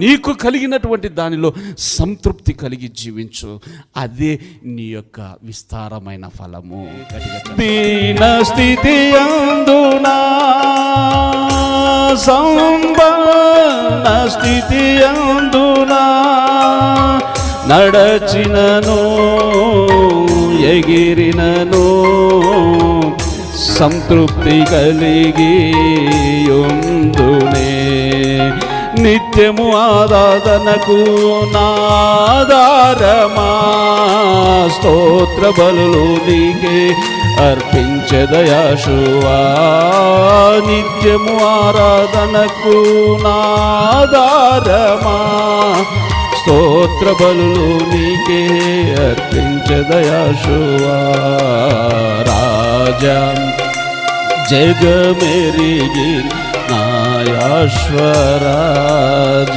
నీకు కలిగినటువంటి దానిలో సంతృప్తి కలిగి జీవించు. అదే నీ యొక్క విస్తారమైన ఫలము. దీన స్థితి అందునా సంబన స్థితి అందునా నడచినను ఎగిరినను సంతృప్తి కలిగి ఉందునే నిత్యము ఆరాధనకు నాదారమా? స్తోత్ర బలు నీకే అర్పించదయాశువా నిత్యము ఆరాధనకు నాదారమా? స్తోత్ర బలు నీకే అర్పించదయాశువా రాజా జగమెరిగి कृष्णायाश्वराज